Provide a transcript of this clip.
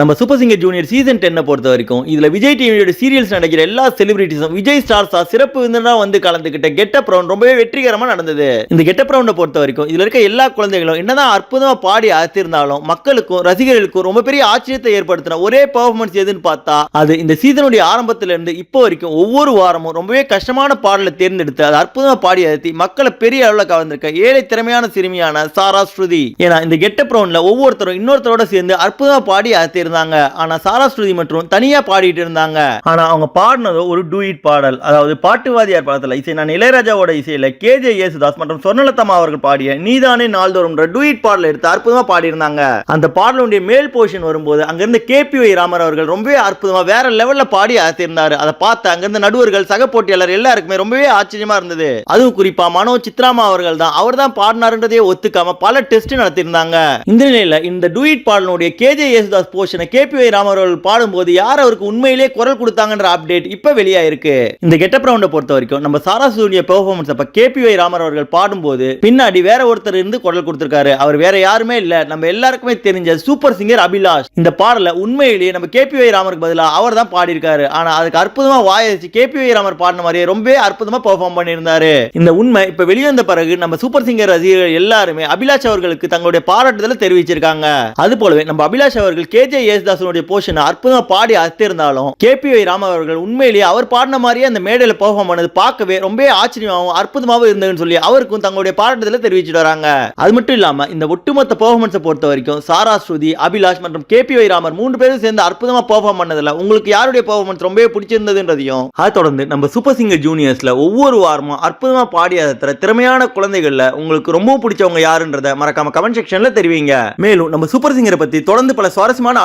நம்ம super singer junior season டென்னை பொறுத்த வரைக்கும் இதில் விஜய் டிவியோட சீரியல்ஸ் நடிக்கிற எல்லா செலிபிரிட்டிஸும் விஜய் ஸ்டார்ஸா சிறப்பு விருந்தினா வந்து கலந்துக்கிட்ட கெட்டப் ரவுண்ட் ரொம்பவே வெற்றிகரமாக நடந்தது. இந்த கெட்டப் ரவுண்டை பொறுத்த வரைக்கும் இதில் இருக்க எல்லா குழந்தைகளும் என்னதான் அற்புதமாக பாடி அசத்திருந்தாலும் மக்களுக்கும் ரசிகர்களுக்கும் ரொம்ப பெரிய ஆச்சரியத்தை ஏற்படுத்தின ஒரே பெர்ஃபார்மன்ஸ் எதுன்னு பார்த்தா அது இந்த சீசனுடைய ஆரம்பத்திலிருந்து இப்போ வரைக்கும் ஒவ்வொரு வாரமும் ரொம்பவே கஷ்டமான பாடலை தேர்ந்தெடுத்து அதை அற்புதமாக பாடி அழுத்தி மக்களை பெரிய அளவில் கவர்ந்திருக்க ஏழை திறமையான சிறுமியான சாரா ஸ்ருதி. ஏன்னா இந்த கெட்டப் பிரவுனில் ஒவ்வொருத்தரும் இன்னொருத்தரோட சேர்ந்து அற்புதமாக பாடி அழுத்தி இருந்தாங்க ஆனால் சாரா மற்றும் தனியா பாடிட்டு இருந்தாங்க ஆனால் அவங்க பாடினதோ ஒரு டூயிட் பாடல். அதாவது பாட்டுவாதியார் படத்தில் இசை நான் இளையராஜாவோட இசையில கேஜே யேசுதாஸ் மற்றும் சொர்ணலதா அவர்கள் பாடிய நீதானே நாள்தோறும் டூயிட் பாடல் எடுத்து அற்புதமா பாடியிருந்தாங்க. அந்த பாடலுடைய மேல் போர்ஷன் வரும்போது அங்கிருந்து கேபி வை. ராமர் அவர்கள் ரொம்பவே அற்புதமா வேற லெவல்ல பாடி அசைந்தார். அதை பார்த்து அங்கிருந்து நடுவர்கள் சக போட்டியாளர் எல்லாருக்குமே ரொம்பவே ஆச்சரியமா இருந்தது. அதுவும் குறிப்பா மனோ சித்ராமா அவர்கள் தான். அவர் தான் பாடினாருன்றதே ஒத்துக்காம பல டெஸ்ட் நடத்தியிருந்தாங்க. இந்த நிலையில இந்த டூயிட் பாடலுடைய KJ Yesudas portion KB Y Ramar அவர்கள் பாடும்போது யார் அவருக்கு உண்மையிலேயே குரல் கொடுத்தாங்கன்ற அப்டேட் இப்ப வெளியாயிருக்கு. இந்த கெட்டப் ரவுண்டை பொறுத்த வரைக்கும் நம்ம சாரா சூரிய பெர்ஃபார்மன்ஸ் அப்போ கேபி வை ராமர் அவர்கள் பாடும்போது பின்னாடி வேற ஒருத்தர் இருந்து குரல் கொடுத்திருக்காரு. அவர் வேற யாருமே இல்ல. நம்ம எல்லாருக்குமே தெரிஞ்ச சூப்பர் சிங்கர் அபிலாஷ். இந்த பாடல உண்மையிலேயே நம்ம கேபி வை ராமருக்கு பதிலா அவர் தான் பாடியிருக்காரு. ஆனா அதுக்கு அற்புதமா வாயச்சு கேபி வை ராமர் பாடின மாதிரியே ரொம்பவே அற்புதமா பெர்ஃபார்ம் பண்ணியிருந்தாரு. இந்த உண்மை இப்ப வெளிவந்த பிறகு நம்ம சூப்பர் சிங்கர் ரசிகர்கள் எல்லாருமே அபிலாஷ் அவர்களுக்கு தங்களுடைய பாராட்டுதலை தெரிவிச்சிருக்காங்க. அது போலவே நம்ம அபிலாஷ் அவர்கள் கேஜே யேசுதாசனுடைய போர்ஷன் அற்புதமாக பாடி அத்திருந்தாலும் கேபி வை ராம அவர்கள் உண்மையிலேயே அவர் பாடின மாதிரியே அந்த மேடையில் பெர்ஃபார்ம் பண்ணது பார்க்கவே ரொம்ப ஆச்சரியமாகவும் அற்புதமாகவும் இருந்ததுன்னு சொல்லி அவருக்கும் தங்களுடைய பாராட்டுதலை தெரிவிச்சுட்டு வராங்க. அது மட்டும் இல்லாம இந்த ஒட்டுமொத்த பெர்ஃபார்மன்ஸை பொறுத்த வரைக்கும் சாரா ஸ்ருதி அபிலாஷ் மற்றும் கேபி வை ராமர் மூன்று பேரும் சேர்ந்து அற்புதமா பெர்ஃபார்ம் பண்ணதில் உங்களுக்கு யாருடைய பெர்ஃபார்மன்ஸ் ரொம்பவே பிடிச்சிருந்ததுன்றதையும் அதை தொடர்ந்து நம்ம சூப்பர் சிங்கர் ஜூனியர்ஸ்ல ஒவ்வொரு வாரமும் அற்புதமா பாடி அதை திறமையான குழந்தைகள்ல உங்களுக்கு ரொம்ப பிடிச்சவங்க யாருன்றதை மறக்காம கமெண்ட் செக்ஷன்ல தெரிவிங்க. மேலும் நம்ம சூப்பர் சிங்கரை பத்தி தொடர்ந்து பல சுவாரஸ்யமான